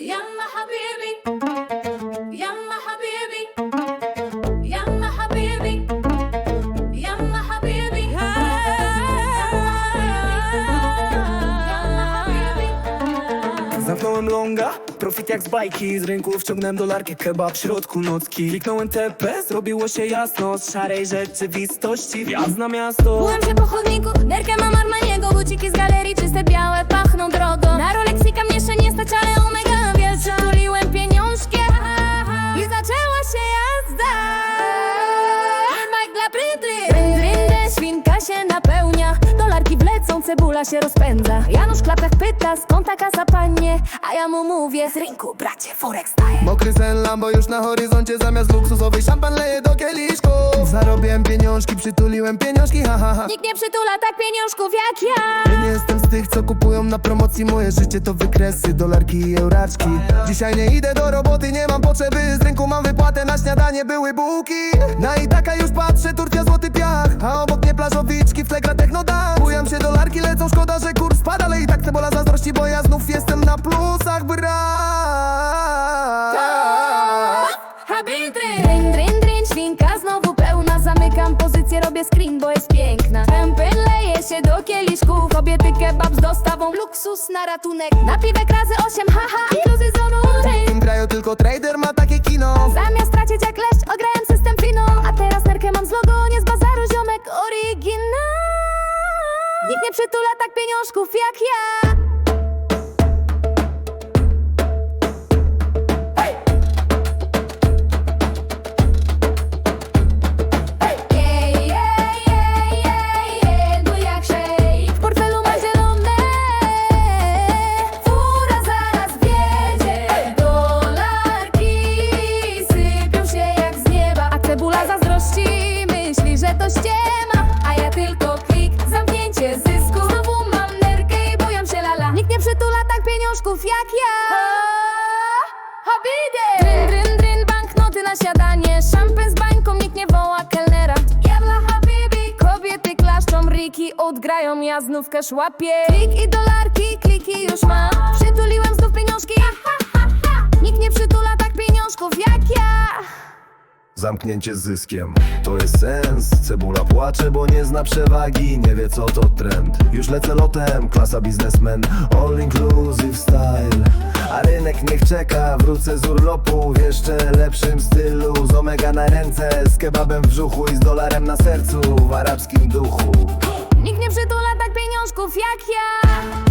يلا حبيبي يلا حبيبي يلا حبيبي يلا حبيبي يلا حبيبي Zamknąłem longa, profit jak z bajki Z rynku wciągnąłem dolarkę, kebab w środku nocki Kliknąłem TP, zrobiło się jasno Z szarej rzeczywistości, wjazd na miasto Byłem się po chodniku, nerkę mam Armaniego Buciki z galerii, czyste białe, pachną drogo Na Rolexika napełnia. Dolarki wlecą, cebula się rozpędza. Janusz klapkach pyta, skąd ta kasa panie A ja mu mówię, z rynku bracie, Forex staje Mokry sen Lambo już na horyzoncie Zamiast luksusowej szampan leję do kieliszków Zarobiłem pieniążki, przytuliłem pieniążki, ha ha ha. Nikt nie przytula tak pieniążków jak ja. Ja nie jestem z tych, co kupują na promocji. Moje życie to wykresy, dolarki i euraczki. Dzisiaj nie idę do roboty, nie mam potrzeby. Z rynku mam wypłatę, na śniadanie były bułki. Na i taka już patrzę, turcja złoty piach. A obok mnie plażowiczki, flegra techno dance. Bujam się, dolarki lecą, szkoda, że kurs spada Ale i tak cebola zazdrości, bo ja znów jestem na plusach, brak Habitry Dryn, dryn, dryn, świnka znowu pełna. Zamykam pozycję, robię screen, bo jest piękna. Szempyn leje się do kieliszków. Kobiety kebab z dostawą. Luksus na ratunek. Napiwek razy osiem, haha Inkluzy z W tym kraju tylko trader przytula tak pieniążków jak ja. Jej, jej, jej, jej, jej, bo jak szejk W portfelu ma zielone. Fura zaraz wiedzie Dolarki sypią się jak z nieba. A cebula zazdrości myśli, że to ściema jak ja. Habide! Dryn, dryn, dryn, banknoty na siadanie Szampan z bańką, nikt nie woła kelnera. Jalla habibi. Kobiety klaszczą, riki odgrają Ja znów cash łapię Klik i dolarki, kliki już mam Przytuliłem znów pieniążki. Nikt nie przytula tak pieniążków jak ja. Zamknięcie z zyskiem, to jest sens. Cebula płacze, bo nie zna przewagi. Nie wie co to trend. Już lecę lotem, klasa biznesmen. All inclusive niech czeka, wrócę z urlopu W jeszcze lepszym stylu. Z omega na ręce, z kebabem w brzuchu I z dolarem na sercu, w arabskim duchu. Nikt nie przytula tak pieniążków jak ja